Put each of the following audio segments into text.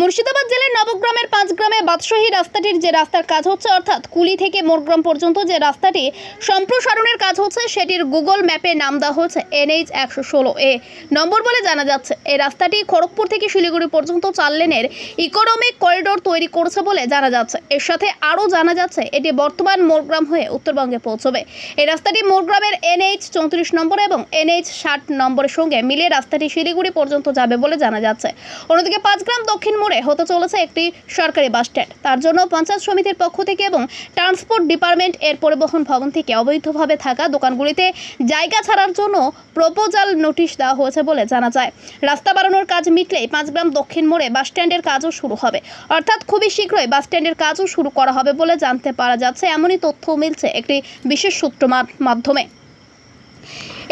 মুর্শিদাবাদ জেলার নবগ্রামের পাঁচ গ্রামে বাদশাহী রাস্তাটির যে রাস্তার কাজ হচ্ছে, অর্থাৎ কুলি থেকে মোরগ্রাম পর্যন্ত যে রাস্তাটি সম্প্রসারণের কাজ হচ্ছে, সেটির গুগল ম্যাপে নাম দেওয়া হচ্ছে এনএইচ একশো ষোলো এ। নম্বর বলে জানা যাচ্ছে, এই রাস্তাটি খড়গপুর থেকে শিলিগুড়ি পর্যন্ত চার লেনের ইকোনমিক করিডোর তৈরি করছে বলে জানা যাচ্ছে। এর সাথে আরও জানা যাচ্ছে, এটি বর্তমান মোরগ্রাম হয়ে উত্তরবঙ্গে পৌঁছবে। এই রাস্তাটি মোরগ্রামের এনএইচ চৌত্রিশ নম্বর এবং এনএইচ ষাট নম্বরের সঙ্গে মিলিয়ে রাস্তাটি শিলিগুড়ি পর্যন্ত যাবে বলে জানা যাচ্ছে। অন্যদিকে পাঁচগ্রাম দক্ষিণ মোড়ে হতে চলেছে একটি সরকারি বাস স্ট্যান্ড। তার জন্য পঞ্চায়েত সমিতির পক্ষ থেকে এবং ট্রান্সপোর্ট ডিপার্টমেন্ট এর পরিবহন ভবন থেকে অবৈধভাবে থাকা দোকানগুলিতে জায়গা ছাড়ার জন্য প্রপোজাল নোটিশ দেওয়া হয়েছে বলে জানা যায়। রাস্তা বাড়ানোর কাজ মিটলেই পাঁচগ্রাম দক্ষিণ মোড়ে বাস স্ট্যান্ডের কাজও শুরু হবে। অর্থাৎ খুবই শীঘ্রই বাস স্ট্যান্ডের কাজও শুরু করা হবে বলে জানতে পারা যাচ্ছে। এমনই তথ্য মিলছে একটি বিশেষ সূত্র মাধ্যমে।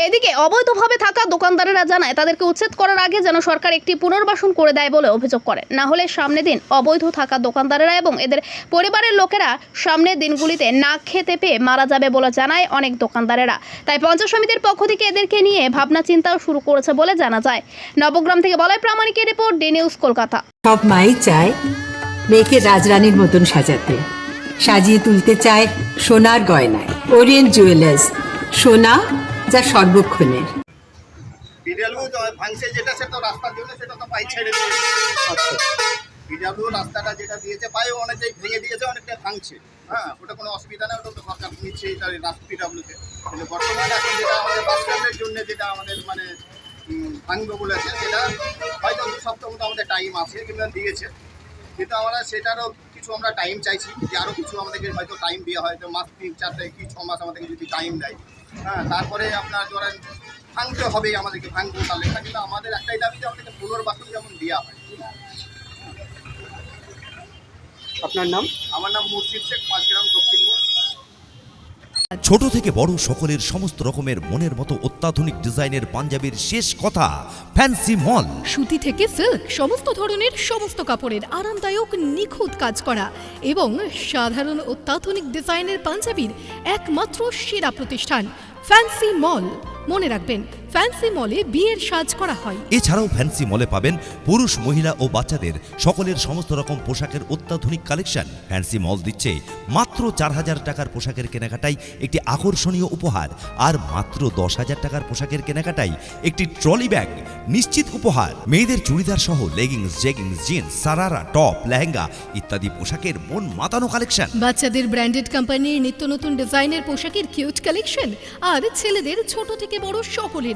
এদিকে অবৈধভাবে থাকা দোকানদারেরা জানায়, তাদেরকে উচ্ছেদ করার আগে যেন সরকার একটি পুনর্বাসন করে দেয় বলে অভিযোগ করে। না হলে সামনে দিন অবৈধ থাকা দোকানদারেরা এবং এদের পরিবারের লোকেরা সামনের দিনগুলিতে না খেতে পেয়ে মারা যাবে বলে জানায় অনেক দোকানদারেরা। তাই পঞ্চায়েত সমিতির পক্ষ থেকে এদেরকে নিয়ে ভাবনা চিন্তাও শুরু করেছে বলে জানা যায়। নবগ্রাম থেকে বলাই প্রামাণিকের রিপোর্ট ডি নিউজ কলকাতা। সব মাই চায় মেয়েকে রাজরানীর মতন সাজাতে। সাজিয়ে তুলতে চায় সোনার গয়নায়। ওরিয়েন্ট জুয়েলার্স, সোনা যা সর্বক্ষণের। বিডালু ভাঙছে যেটা সেটা রাস্তা দিলে সেটা তো পাই ছেড়ে দিয়েছে। আচ্ছা। বিডালু রাস্তাটা যেটা দিয়েছে পায়ে অনেকটাই ভেঙে দিয়েছে অনেকটাই ভাঙছে। হ্যাঁ ওটা কোনো অসুবিধা নেই ওটা তো সরকার নিচ্ছে তার রাস্তা পিডাব্লিউতে কিন্তু বর্তমানে এখন যেটা আমাদের বাস স্ট্যান্ডের জন্য যেটা আমাদের মানে ভাঙবে বলেছে সেটা হয়তো দু সপ্তাহ মতো আমাদের টাইম আছে কিংবা দিয়েছে। কিন্তু আমরা সেটারও কিছু আমরা টাইম চাইছি যে আরও কিছু আমাদেরকে হয়তো টাইম দেওয়া হয় তো মাস তিন চারটে কি ছ মাস আমাদেরকে যদি টাইম দেয়। হ্যাঁ তারপরে আপনার ধরেন ভাঙতে হবে আমাদেরকে ভাঙবো তার লেখা কিন্তু আমাদের একটাই দাবি যে আমাদেরকে পুনর্বাসন যেমন দেওয়া হয়। আপনার নাম? আমার নাম মুর্শিদ শেখ পাঁচগ্রাম দক্ষিণ মোড়। ছোট থেকে বড় সকলের সমস্ত রকমের মনের মতো অত্যাধুনিক ডিজাইনের পাঞ্জাবির শেষ কথা, ফ্যান্সি মল। সুতি থেকে সিল্ক সমস্ত ধরনের সমস্ত কাপড়ের আরামদায়ক, নিখুঁত কাজ করা এবং সাধারণ অত্যাধুনিক ডিজাইনের পাঞ্জাবির একমাত্র সেরা প্রতিষ্ঠান, ফ্যান্সি মল। মনে রাখবেন ফ্যান্সি মলে বিয়ের সাজ করা হয়। এছাড়াও ফ্যান্সি মলে পাবেন পুরুষ মহিলা ও বাচ্চাদের সকলের সমস্ত রকম পোশাকের অত্যাধুনিক কালেকশন। ফ্যান্সি মল দিচ্ছে মাত্র চার হাজার টাকার পোশাকের কেনাকাটাই একটি আকর্ষণীয় উপহার। আর মাত্র দশ হাজার টাকার পোশাকের কেনাকাটাই একটি ট্রলি ব্যাগ নিশ্চিত উপহার। মেয়েদের চুড়িদার সহ leggings jeggings jeans sharara top lehenga ইত্যাদি পোশাকের মন মাতানো কালেকশন। বাচ্চাদের ব্র্যান্ডেড কোম্পানির নিত্য নতুন ডিজাইনের পোশাকের কিউট কালেকশন। আর ছেলেদের ছোট থেকে বড় সকলের